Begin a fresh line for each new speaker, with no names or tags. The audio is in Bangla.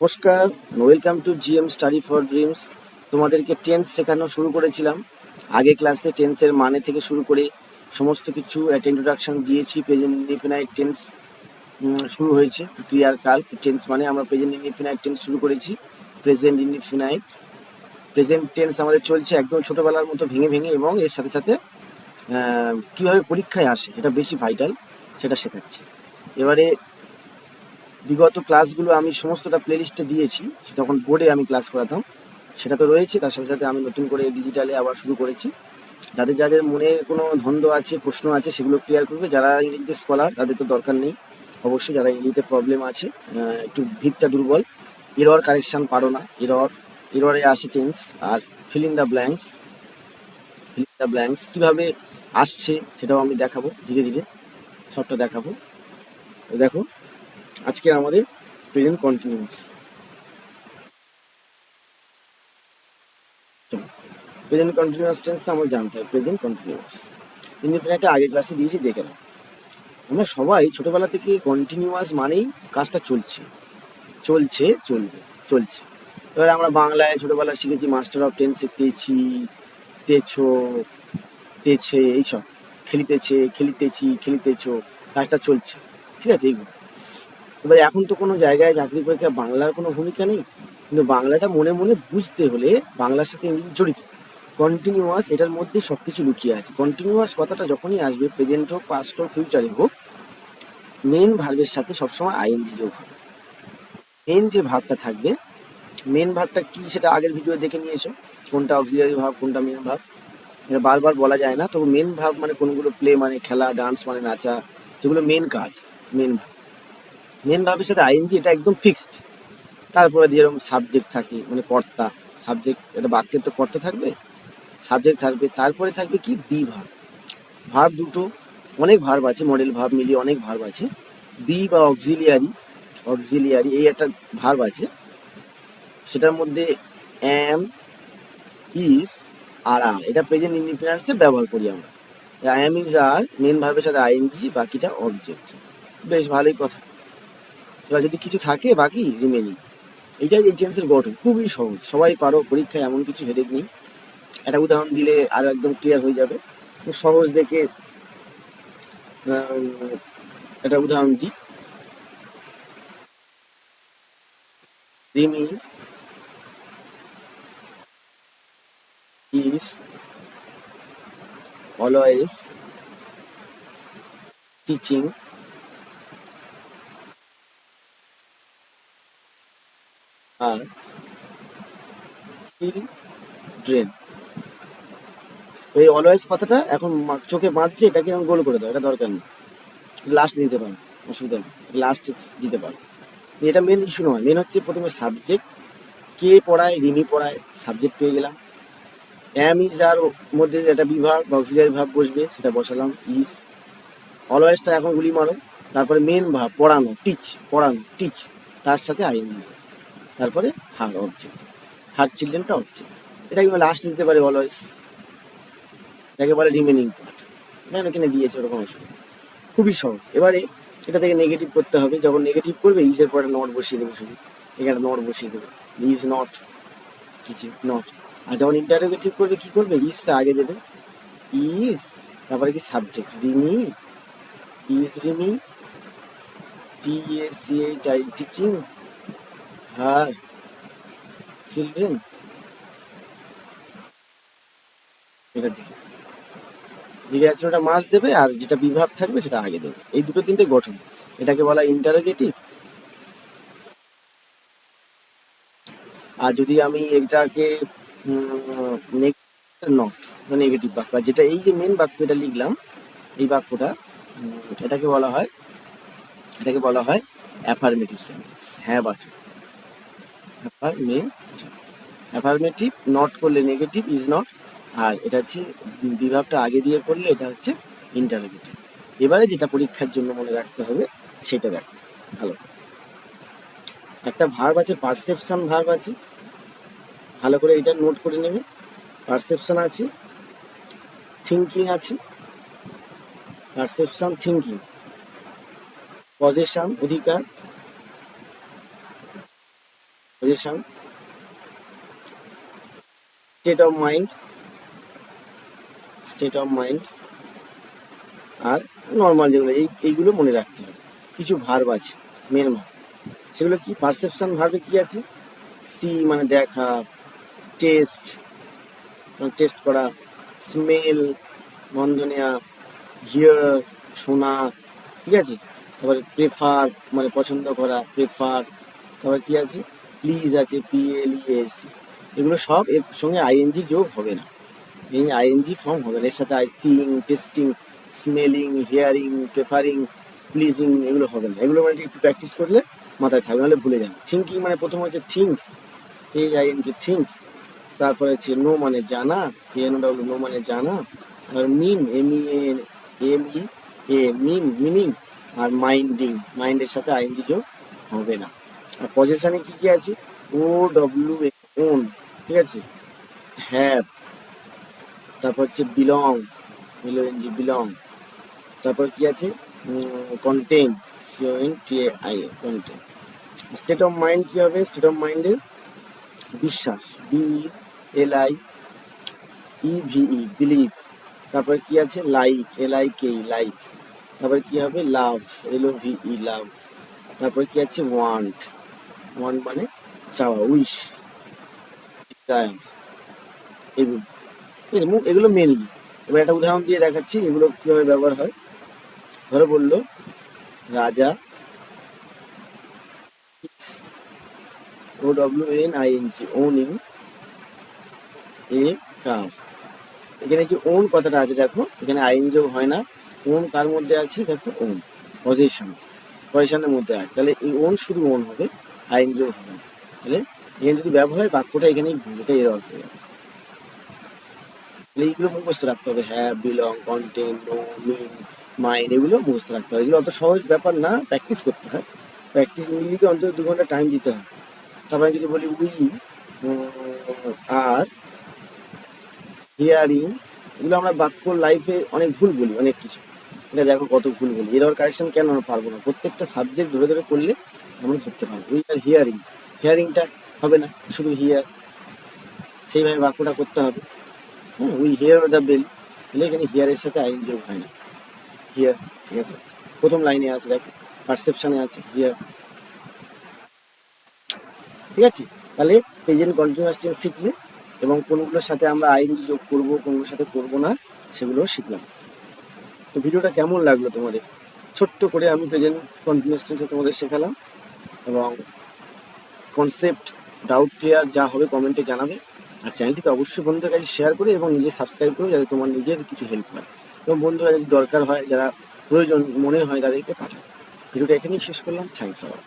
নমস্কার welcome to GM study for dreams তোমাদেরকে টেন্স শেখানো শুরু করেছিলাম। আগে ক্লাসে টেন্সের মানে থেকে শুরু করে সমস্ত কিছু একটা ইন্ট্রোডাকশন দিয়েছি প্রেজেন্ট ইনডিফিনাইট টেন্স শুরু হয়েছে। ক্রিয়ার কাল টেন্স মানে আমরা প্রেজেন্ট ইনডিফিনাইট টেন্স শুরু করেছি। প্রেজেন্ট ইনডিফিনাইট প্রেজেন্ট টেন্স আমাদের চলছে একদম ছোটোবেলার মতো ভেঙে ভেঙে এবং এর সাথে সাথে কীভাবে পরীক্ষায় আসে, সেটা বেশি ভাইটাল সেটা শেখাচ্ছি। এবারে বিগত ক্লাসগুলো আমি সমস্তটা প্লেলিস্টে দিয়েছি, তখন বোর্ডে আমি ক্লাস করাতাম। সেটা তো রয়েছে, তার সাথে সাথে আমি নতুন করে ডিজিটালে আবার শুরু করেছি। যাদের যাদের মনে কোনো ধন্দ আছে, প্রশ্ন আছে, সেগুলো ক্লিয়ার করবে। যারা ইংরেজিতে স্কলার তাদের তো দরকার নেই। অবশ্যই যারা ইংরেজিতে প্রবলেম আছে একটু ভিতটা দুর্বল। এরর কারেকশান পারো না। এরর এররে আসে tense R fill in the blanks fill in the blanks কীভাবে আসছে, সেটাও আমি দেখাবো, ধীরে ধীরে। সবটা দেখাবো। দেখো। আজকে আমাদের প্রেজেন্ট কন্টিনিউয়াস প্রেজেন্ট কন্টিনিউয়াস টেন্সটা আমার জানতে হবে প্রেজেন্ট কন্টিনিউয়াস ইন্ডিপেন্ডেন্টটা আগে ক্লাসে দিয়েছি, দেখে নাও। আমরা সবাই ছোটবেলা থেকে কন্টিনিউয়াস মানেই কাজটা চলছে। চলছে, চলবে, চলছে। এবার আমরা বাংলায় ছোটবেলায় শিখেছি মাস্টার অফ টেন্সে তেছি, তেছো, তেছে, এইসব। খেলিতেছে, খেলিতেছি, খেলিতেছো, কাজটা চলছে। ঠিক আছে, এইগুলো। এবার এখন তো কোনো জায়গায় চাকরি পরীক্ষা বাংলার কোনো ভূমিকা নেই। কিন্তু বাংলাটা মনে মনে বুঝতে হলে বাংলার সাথে ইংরেজি জড়িত। কন্টিনিউয়াস এটার মধ্যে সব কিছু লুকিয়ে আছে। কন্টিনিউয়াস কথাটা যখনই আসবে প্রেজেন্ট হোক পাস্ট হোক ফিউচারে হোক মেন ভার্বের সাথে সবসময় আইএনজি যোগ হবে। মেন যে ভাবটা থাকবে মেন ভাবটা কি সেটা আগের ভিডিও দেখে নিয়েছো? কোনটা অক্সিলারি ভাব কোনটা মেন ভাব এটা বারবার বলা যায় না, তবে মেন ভাব মানে কোনগুলো প্লে মানে খেলা ডান্স মানে নাচা, যেগুলো মেন কাজ মেন ভাব মেন ভাবের সাথে আইএনজি এটা একদম ফিক্সড তারপরে যেরকম সাবজেক্ট থাকে মানে কর্তা। সাবজেক্ট এটা বাক্যের তো কর্তা থাকবে? সাবজেক্ট থাকবে। তারপরে থাকবে কি? বি ভাব ভাব দুটো, অনেক ভার্ব আছে মডেল ভাব মিলিয়ে অনেক ভার্ব আছে। বি বা অক্সিলিয়ারি অক্সিলিয়ারি এই একটা ভার্ব আছে। সেটার মধ্যে অ্যাম ইজ আর আর এটা প্রেজেন্ট ইন্ডিফিনান্সে ব্যবহার করি আমরা। অ্যাম ইজ আর মেন ভার্বের সাথে আইএনজি, বাকিটা অবজেক্ট বেশ ভালোই কথা। এবার যদি কিছু থাকে বাকি রিমেনিং এইটাই এই টেন্সের গঠন, খুবই সহজ। সবাই পারো, পরীক্ষায় এমন কিছু হেডেক নেই। একটা উদাহরণ দিলে আরও একদম ক্লিয়ার হয়ে যাবে। সহজ দেখে একটা উদাহরণ দিই। Rimi is always teaching her children এই অলওয়েজ কথাটা এখন চোখে বাঁধছে, এটাকে আমি গোল করে দাও, এটা দরকার নেই। লাস্ট দিতে পারো, অসুবিধা নেই লাস্ট দিতে পারো। এটা মেন ইস্যু নয় মেন হচ্ছে প্রথমে সাবজেক্ট কে পড়ায় রিমি পড়ায় সাবজেক্ট পেয়ে গেলাম। অ্যাম ইজ আর মধ্যে একটা বিভাগ বা অক্সিলিয়ারি ভাব বসবে, সেটা বসালাম ইজ অলওয়েজটা এখন গুলি মারো, তারপরে মেন ভাব, পড়ানো টিচ পড়ানো টিচ তার সাথে আইএনজি তারপরে হার অবজেক্ট হার চিলড্রেনটা অবজেক্ট এটা কিন্তু লাস্ট দিতে পারে অলওয়েজ এটাকে বলে রিমেনিং পার্ট এটা এখানে দিয়েছে ওরকম অসুবিধা খুবই সহজ। এবারে এটা থেকে নেগেটিভ করতে হবে। যখন নেগেটিভ করবে ইজের পরে নট বসিয়ে দেবে শুধু। এখানে নট বসিয়ে দেবে। ইজ নট টিচিং নট আর যখন ইন্টারোগেটিভ করবে, কি করবে? ইজটা আগে দেবে। ইজ তারপরে কি subject Rimi. Is Rimi. T A C H I teaching her children এটা দিকে জিজ্ঞাসাটা মাস দেবে আর যেটা বিভাগ থাকবে সেটা আগে দেবে। এই দুটো তিনটে গঠন। এটাকে বলা ইন্টারোগেটিভ আর যদি আমি এটাকে নট নেগেটিভ বাক্য যেটা এই যে মেন বাক্য এটা লিখলাম, এই বাক্যটা এটাকে বলা হয়, এটাকে বলা হয় অ্যাফার্মেটিভ সেন্টেন্স হ্যাঁ বাচক। অ্যাফার্মেটিভ অ্যাফার্মেটিভ নট করলে নেগেটিভ ইজ নট আর এটা হচ্ছে বিভাগটা আগে দিয়ে করলে এটা হচ্ছে ইন্টারোগেটিভ এবারে যেটা পরীক্ষার জন্য মনে রাখতে হবে, সেটা দেখো, ভালো। একটা ভার্ব আছে পারসেপশন ভার্ব আছে, ভালো করে এটা নোট করে নেবে। পারসেপশন আছে থিঙ্কিং আছে পারসেপশন থিঙ্কিং পজিশন অধিকার position state of mind state of mind আর নর্মাল যেগুলো, এই, এইগুলো মনে রাখতে হবে। কিছু ভার্ব আছে মেন ভার্ব সেগুলো কি? পারসেপশন ভার্বে কি আছে? সি মানে দেখা টেস্ট মানে টেস্ট করা স্মেল গন্ধ নেওয়া হিয়ার শোনা, ঠিক আছে? তারপরে প্রেফার মানে পছন্দ করা প্রেফার তারপরে কি আছে? প্লিজ আছে পি এল ই এস এগুলো সব এর সঙ্গে আইএনজি যোগ হবে না। এই আইএনজি ফর্ম হবে না। এর সাথে I sing tasting smelling hearing preferring pleasing এগুলো হবে না। এগুলো মানে একটু প্র্যাকটিস করলে মাথায় থাকবে, নাহলে ভুলে যান থিঙ্কিং মানে প্রথম হচ্ছে থিঙ্ক এই আইএনজি থিঙ্ক তারপরে হচ্ছে নো মানে জানা কে এন ডাব্লিউ নো মানে জানা, আর mean M E M E A mean meaning R minding মাইন্ডের সাথে আইএনজি যোগ হবে না। আর পজিশনে কি কি আছে? ও ডব্লিউ ওন ঠিক আছে? হ্যাভ তারপর হচ্ছে belong L N G belong তারপর কি আছে? Contain C O N T I contain state of mind কি হবে? স্টেট অফ মাইন্ডে বিশ্বাস B L I E V E believe তারপর কি আছে? Like L I K like তারপর কি হবে? লাভ এল ও ভিই লাভ তারপর কি আছে? ওয়ান্ট ওয়ান্ট মানে চাওয়া উইশ এগুলো ঠিক আছে এগুলো মেনলি এবার একটা উদাহরণ দিয়ে দেখাচ্ছি, এগুলো কীভাবে ব্যবহার হয়। ধরো বলল, Raja O W N I N G owning a car এখানে যে ওন কথাটা আছে, দেখো, এখানে আইন যোগ হয় না। ওন কার মধ্যে আছে? দেখো ওন পজিশন পজিশনের মধ্যে আছে। তাহলে এই ওন শুধু ওন হবে। যোগ হবে। না তাহলে এখানে যদি ব্যবহার হয়, বাক্যটা এখানেই ভুল এটা এর অর্থ। তাহলে এইগুলো মুখস্থ রাখতে হবে। হ্যাঁ belong content know mean mind এগুলো মুখস্থ রাখতে হবে। এগুলো অত সহজ ব্যাপার না প্র্যাকটিস করতে হয়। প্র্যাকটিস নিজেকে অন্তত দু ঘণ্টা টাইম দিতে হয় তারপরে যদি বলি উই আর হিয়ারিং এগুলো আমরা বাক্য লাইফে অনেক ভুল বলি, অনেক কিছু। এটা দেখো কত ভুল বলি। এর কারেকশন কেন আমরা পারব না? প্রত্যেকটা সাবজেক্ট ধরে ধরে করলে আমরা ধরতে পারব। উই আর হিয়ারিং হিয়ারিংটা হবে না, শুধু হিয়ার সেইভাবে বাক্যটা করতে হবে। হ্যাঁ উই হিয়ার দ্য বেল তাহলে এখানে হিয়ারের সাথে আইন যোগ হয় না। হিয়ার ঠিক আছে? প্রথম লাইনে আছে, দেখো। পারসেপশনে আছে হিয়ার ঠিক আছে? তাহলে প্রেজেন্ট কন্টিনিউয়াস টেন্স শিখলে এবং কোনগুলোর সাথে আমরা আইএনজি যোগ করব, কোনগুলোর সাথে করব না, সেগুলো শিখলাম। তো ভিডিওটা কেমন লাগল তোমাদের? ছোট্ট করে আমি প্রেজেন্ট কন্টিনিউয়াস টেন্সে তোমাদের শেখালাম। এবং কনসেপ্ট ডাউট ক্লিয়ার যা হবে কমেন্টে জানাবে। আর চ্যানেলটি তো অবশ্যই বন্ধুদের কাছে শেয়ার করে এবং নিজে সাবস্ক্রাইব করে যাতে তোমার নিজের কিছু হেল্প হয়। এবং বন্ধুরা যদি দরকার হয়, যারা প্রয়োজন মনে হয় তাদেরকে পাঠায় ভিডিওটা এখানেই শেষ করলাম। থ্যাংকস আবার